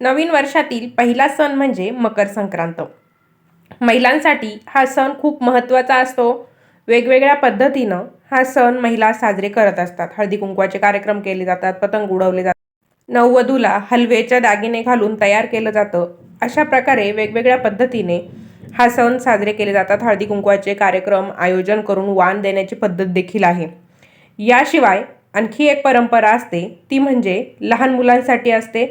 नवीन वर्षातील पहिला सण म्हणजे मकर संक्रांत. महिलांसाठी हा सण खूप महत्त्वाचा असतो. वेगवेगळ्या पद्धतीनं हा सण महिला साजरे करत असतात. हळदी कुंकवाचे कार्यक्रम केले जातात पतंग उडवले जातात. नववधूला हलवेच्या दागिने घालून तयार केलं जातं. अशा प्रकारे वेगवेगळ्या पद्धतीने हा सण साजरे केले जातात. हळदी कुंकवाचे कार्यक्रम आयोजन करून वाण देण्याची पद्धत देखील आहे. याशिवाय आणखी एक परंपरा असते ती म्हणजे लहान मुलांसाठी असते.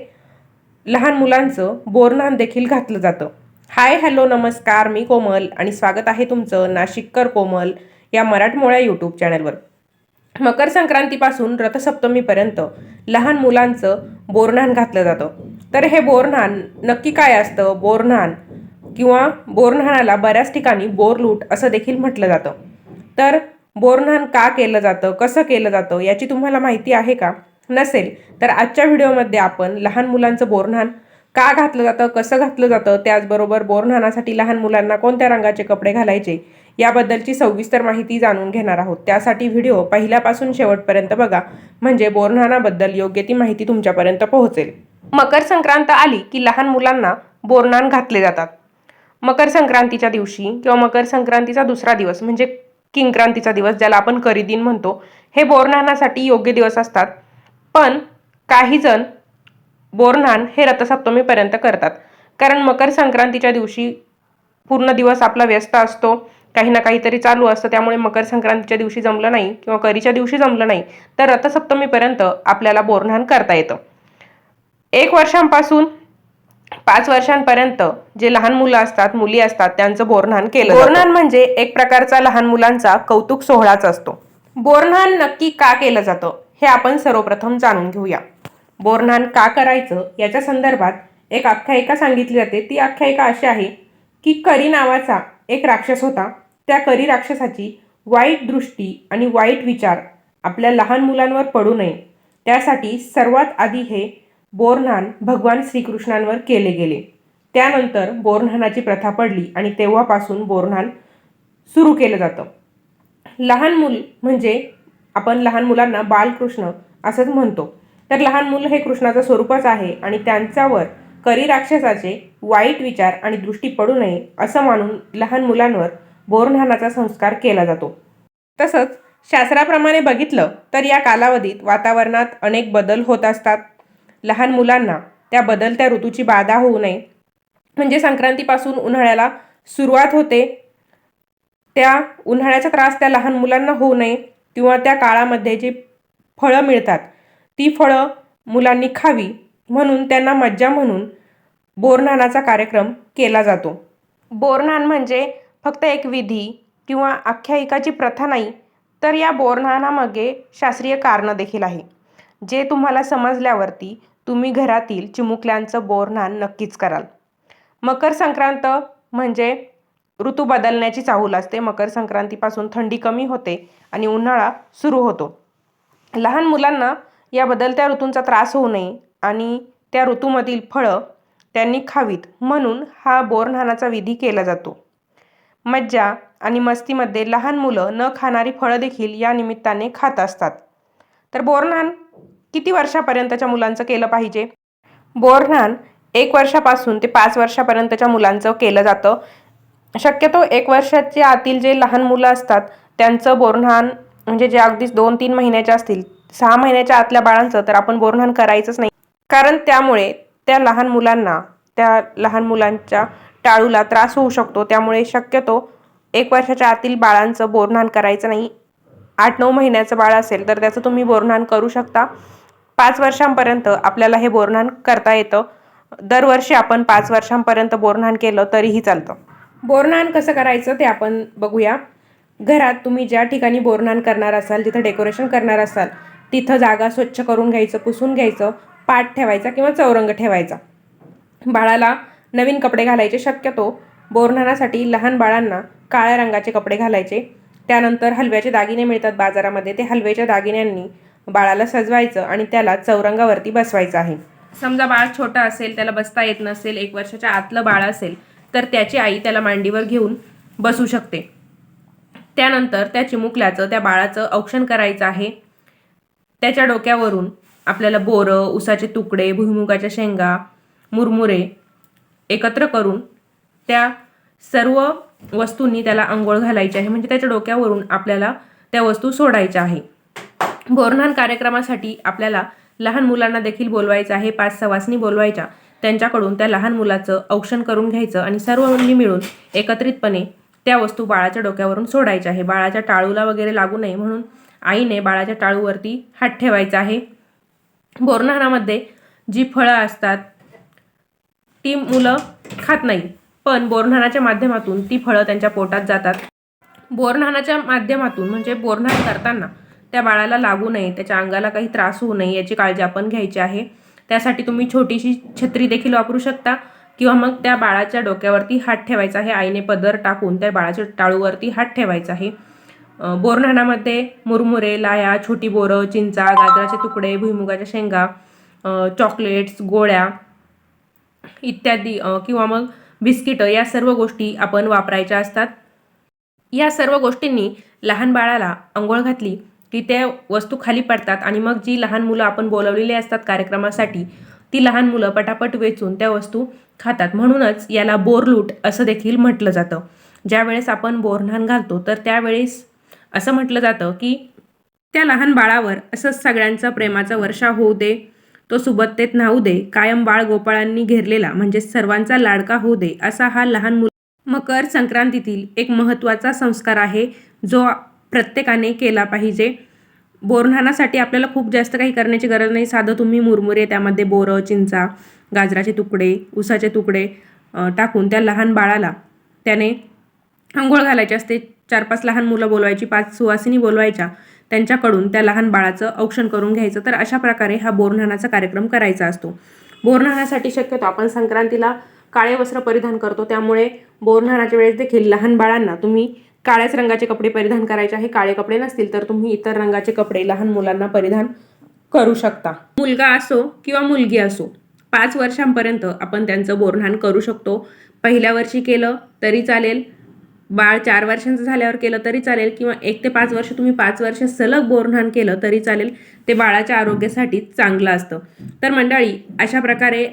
लहान मुलांचं बोरनान देखील घातलं जातं. हाय हॅलो नमस्कार मी कोमल आणि स्वागत आहे तुमचं नाशिककर कोमल या मराठमोळ्या यूट्यूब चॅनलवर. मकर संक्रांतीपासून रथसप्तमीपर्यंत लहान मुलांचं बोरनान घातलं जातं. तर हे बोरनान नक्की काय असतं? बोरनान किंवा बोरनानाला बऱ्याच ठिकाणी बोरलूट असं देखील म्हटलं जातं. तर बोरनान का केलं जातं? कसं केलं जातं? याची तुम्हाला माहिती आहे का? नसेल तर आजच्या व्हिडिओमध्ये आपण लहान मुलांचं बोरनान का घातलं जातं कसं घातलं जातं त्याचबरोबर बोरनानासाठी लहान मुलांना कोणत्या रंगाचे कपडे घालायचे याबद्दलची सविस्तर माहिती जाणून घेणार आहोत. त्यासाठी व्हिडिओ पहिल्यापासून शेवटपर्यंत बघा म्हणजे बोरनानाबद्दल योग्य ती माहिती तुमच्यापर्यंत पोहोचेल. मकर संक्रांत आली की लहान मुलांना बोरनान घातले जातात. मकर संक्रांतीच्या दिवशी किंवा मकर संक्रांतीचा दुसरा दिवस म्हणजे किंक्रांतीचा दिवस ज्याला आपण करीदिन म्हणतो हे बोरनानासाठी योग्य दिवस असतात. पण काही जण बोरनान हे रथसप्तमीपर्यंत करतात. कारण मकर संक्रांतीच्या दिवशी पूर्ण दिवस आपला व्यस्त असतो काही ना काहीतरी चालू असतं त्यामुळे मकर संक्रांतीच्या दिवशी जमलं नाही किंवा करीच्या दिवशी जमलं नाही तर रथसप्तमीपर्यंत आपल्याला बोरनान करता येतं. एक वर्षांपासून पाच वर्षांपर्यंत जे लहान मुलं असतात मुली असतात त्यांचं बोरनान केलं बोरनान म्हणजे एक प्रकारचा लहान मुलांचा कौतुक सोहळाच असतो. बोरनान नक्की का केलं जातं? हे आपण सर्वप्रथम जाणून घेऊया. बोरनान का करायचं? याच्या संदर्भात एक आख्यायिका सांगितली जाते. ती आख्यायिका अशी आहे की करी नावाचा एक राक्षस होता. त्या करी राक्षसाची वाईट दृष्टी आणि वाईट विचार आपल्या लहान मुलांवर पडू नये. त्यासाठी सर्वात आधी हे बोरनान भगवान श्रीकृष्णांवर केले गेले. त्यानंतर बोरनानाची प्रथा पडली आणि तेव्हापासून बोरनान सुरू केलं जातं. लहान मूल म्हणजे आपण लहान मुलांना बालकृष्ण असंच म्हणतो. तर लहान मुलं हे कृष्णाचं स्वरूपच आहे आणि त्यांच्यावर करी राक्षसाचे वाईट विचार आणि दृष्टी पडू नये असं मानून लहान मुलांवर बोरनानाचा संस्कार केला जातो. तसंच शास्त्राप्रमाणे बघितलं तर या कालावधीत वातावरणात अनेक बदल होत असतात. लहान मुलांना त्या बदलत्या ऋतूची बाधा होऊ नये. म्हणजे संक्रांतीपासून उन्हाळ्याला सुरुवात होते. त्या उन्हाळ्याचा त्रास त्या लहान मुलांना होऊ नये. किंवा त्या काळामध्ये जी फळं मिळतात ती फळं मुलांनी खावी म्हणून त्यांना मज्जा म्हणून बोरनानाचा कार्यक्रम केला जातो. बोरनान म्हणजे फक्त एक विधी किंवा आख्यायिकाची प्रथा नाही तर या बोरनानामागे शास्त्रीय कारणं देखील आहे. जे तुम्हाला समजल्यावरती तुम्ही घरातील चिमुकल्यांचं बोरनान नक्कीच कराल. मकर संक्रांत म्हणजे ऋतू बदलण्याची चाहूल असते. मकर संक्रांतीपासून थंडी कमी होते आणि उन्हाळा सुरू होतो. लहान मुलांना या बदलत्या ऋतूंचा त्रास होऊ नये आणि त्या ऋतूमधील फळं त्यांनी खावीत. म्हणून हा बोरनानाचा विधी केला जातो. मज्जा आणि मस्तीमध्ये लहान मुलं न खाणारी फळं देखील या निमित्ताने खात असतात. तर बोरनान किती वर्षापर्यंतच्या मुलांचं केलं पाहिजे? बोरनान एक वर्षापासून ते पाच वर्षापर्यंतच्या मुलांचं केलं जातं. शक्यतो एक वर्षाच्या आतील जे लहान मुलं असतात त्यांचं बोरन्हान म्हणजे जे अगदीच दोन तीन महिन्याच्या असतील सहा महिन्याच्या आतल्या बाळांचं तर आपण बोरन्हान करायचंच नाही. कारण त्यामुळे त्या लहान मुलांना त्या लहान मुलांच्या टाळूला त्रास होऊ शकतो. त्यामुळे शक्यतो एक वर्षाच्या आतील बाळांचं बोरन्हान करायचं नाही. आठ नऊ महिन्याचं बाळ असेल तर त्याचं तुम्ही बोरणहान करू शकता. पाच वर्षांपर्यंत आपल्याला हे बोरन्हान करता येतं. दरवर्षी आपण पाच वर्षांपर्यंत बोरन्हान केलं तरीही चालतं. बोरनान कसं करायचं ते आपण बघूया. घरात तुम्ही ज्या ठिकाणी बोरनान करणार असाल जिथं डेकोरेशन करणार असाल तिथं जागा स्वच्छ करून घ्यायचं पुसून घ्यायचं पाट ठेवायचा किंवा चौरंग ठेवायचा. बाळाला नवीन कपडे घालायचे शक्यतो बोरनानासाठी लहान बाळांना काळ्या रंगाचे कपडे घालायचे. त्यानंतर हलव्याचे दागिने मिळतात बाजारामध्ये ते हलव्याच्या दागिन्यांनी बाळाला सजवायचं आणि त्याला चौरंगावरती बसवायचं आहे. समजा बाळ छोटं असेल त्याला बसता येत नसेल एक वर्षाच्या आतलं बाळ असेल तर त्याची आई त्याला मांडीवर घेऊन बसू शकते. त्यानंतर त्या चिमुकल्याचं त्या बाळाचं औक्षण करायचं आहे. त्याच्या डोक्यावरून आपल्याला बोरं उसाचे तुकडे भुईमुगाच्या शेंगा मुरमुरे एकत्र करून त्या सर्व वस्तूंनी त्याला आंघोळ घालायची आहे. म्हणजे त्याच्या डोक्यावरून आपल्याला त्या वस्तू सोडायच्या आहे. बोरन्हाण कार्यक्रमासाठी आपल्याला लहान मुलांना देखील बोलवायचं आहे. पाच सवासनी बोलवायच्या. त्यांच्याकडून त्या लहान मुलाचं औक्षण करून घ्यायचं आणि सर्वांनी मिळून एकत्रितपणे त्या वस्तू बाळाच्या डोक्यावरून सोडायच्या आहे. बाळाच्या टाळूला वगैरे लागू नये म्हणून आईने बाळाच्या टाळूवरती हात ठेवायचा आहे. बोरन्हाणामध्ये जी फळं असतात ती मुलं खात नाही पण बोरन्हाणाच्या माध्यमातून ती फळं त्यांच्या पोटात जातात. बोरन्हाणाच्या माध्यमातून म्हणजे बोरन्हाण करताना त्या बाळाला लागू नये त्याच्या अंगाला काही त्रास होऊ नये याची काळजी आपण घ्यायची आहे. त्यासाठी तुम्ही छोटीशी छत्री देखील वापरू शकता. किंवा मग त्या बाळाच्या डोक्यावरती हात ठेवायचा आहे. आईने पदर टाकून त्या बाळाच्या टाळूवरती हात ठेवायचा आहे. अं, मुरमुरे लाया छोटी बोरं चिंचा गाजराचे तुकडे भुईमुगाच्या शेंगा चॉकलेट्स गोळ्या इत्यादी किंवा मग बिस्किटं या सर्व गोष्टी आपण वापरायच्या असतात. या सर्व गोष्टींनी लहान बाळाला आंघोळ घातली की त्या वस्तू खाली पडतात आणि मग जी लहान मुलं आपण बोलवलेली असतात कार्यक्रमासाठी ती लहान मुलं पटापट वेचून त्या वस्तू खातात. म्हणूनच याला बोरलूट असं देखील म्हटलं जातं. ज्यावेळेस आपण बोरन्हाण घालतो तर त्यावेळेस असं म्हटलं जातं की त्या लहान बाळावर असंच सगळ्यांचा प्रेमाचा वर्षा होऊ दे तो सुबत्तेत न्हाऊ दे कायम बाळ गोपाळांनी घेरलेला म्हणजे सर्वांचा लाडका होऊ दे असा हा लहान मुल मकर संक्रांतीतील एक महत्त्वाचा संस्कार आहे जो प्रत्येकाने केला पाहिजे. बोरन्हाणासाठी आपल्याला खूप जास्त काही करण्याची गरज नाही. साधं तुम्ही मुरमुरे त्यामध्ये बोरं चिंचा गाजराचे तुकडे उसाचे तुकडे टाकून त्या लहान बाळाला त्याने आंघोळ घालायची असते. चार पाच लहान मुलं बोलवायची पाच सुवासिनी बोलवायच्या त्यांच्याकडून त्या लहान बाळाचं औक्षण करून घ्यायचं. तर अशा प्रकारे हा बोरन्हाणाचा कार्यक्रम करायचा असतो. बोरन्हाणासाठी शक्यतो आपण संक्रांतीला काळे वस्त्र परिधान करतो. त्यामुळे बोरन्हाणाच्या वेळेस देखील लहान बाळांना तुम्ही काळ्याच रंगाचे कपडे परिधान करायचे आहे. काळे कपडे नसतील तर तुम्ही इतर रंगाचे कपडे लहान मुलांना परिधान करू शकता. मुलगा असो किंवा मुलगी असो पाच वर्षांपर्यंत आपण त्यांचं बोरन्हाण करू शकतो. पहिल्या वर्षी केलं तरी चालेल बाळ चार वर्षांचं झाल्यावर केलं तरी चालेल किंवा एक ते पाच वर्ष तुम्ही पाच वर्ष सलग बोरन्हाण केलं तरी चालेल ते बाळाच्या आरोग्यासाठी चांगलं असतं. तर मंडळी अशा प्रकारे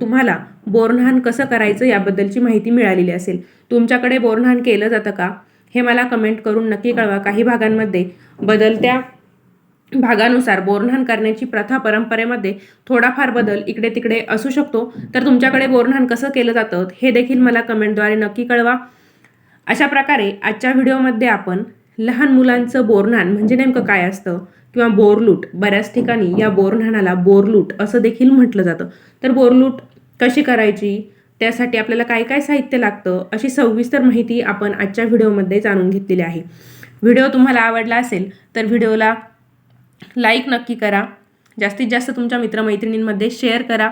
तुम्हाला बोरन्हाण कसं करायचं याबद्दलची माहिती मिळालेली असेल. तुमच्याकडे बोरन्हाण केलं जातं का? हे मला कमेंट करून नक्की कळवा. काही भागांमध्ये बदलत्या भागानुसार बोरन्हाण करण्याची प्रथा परंपरेमध्ये थोडाफार बदल इकडे तिकडे असू शकतो. तर तुमच्याकडे बोरन्हाण कसं केलं जातं हे देखील मला कमेंटद्वारे नक्की कळवा. अशा प्रकारे आजच्या व्हिडिओमध्ये आपण लहान मुलांचं बोरन्हाण म्हणजे नेमकं काय असतं किंवा बोरलूट बऱ्याच ठिकाणी या बोरन्हाणाला बोरलूट असं देखील म्हटलं जातं. तर बोरलूट कशी करायची? त्यासाठी आपल्याला काय काय साहित्य लागतं अशी सविस्तर माहिती आपण आजच्या व्हिडिओमध्ये जाणून घेतलेली आहे. व्हिडिओ तुम्हाला आवडला असेल तर व्हिडिओला लाईक नक्की करा. जास्तीत जास्त तुमच्या मित्रमैत्रिणींमध्ये शेअर करा.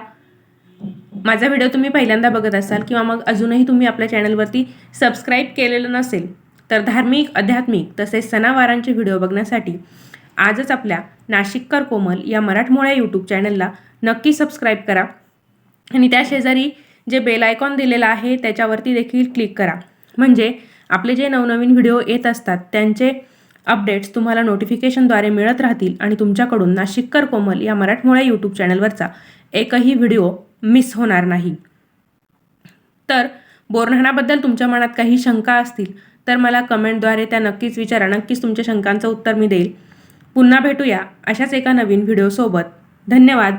माझा व्हिडिओ तुम्ही पहिल्यांदा बघत असाल किंवा मग अजूनही तुम्ही आपल्या चॅनलवरती सबस्क्राईब केलेलं नसेल तर धार्मिक आध्यात्मिक तसेच सणावारांचे व्हिडिओ बघण्यासाठी आजच आपल्या नाशिककर कोमल या मराठमोळ्या यूट्यूब चॅनलला नक्की सबस्क्राईब करा. आणि त्या शेजारी जे बेल आयकॉन दिलेलं आहे त्याच्यावरती देखील क्लिक करा. म्हणजे आपले जे नवनवीन व्हिडिओ येत असतात त्यांचे अपडेट्स तुम्हाला नोटिफिकेशनद्वारे मिळत राहतील आणि तुमच्याकडून नाशिककर कोमल या मराठमोळ्या यूट्यूब चॅनलवरचा एकही व्हिडिओ मिस होणार नाही. तर बोरन्हाणाबद्दल तुमच्या मनात काही शंका असतील तर मला कमेंटद्वारे त्या नक्कीच विचारा. नक्कीच तुमच्या शंकांचं उत्तर मी देईल. पुन्हा भेटूया अशाच एका नवीन व्हिडिओसोबत धन्यवाद.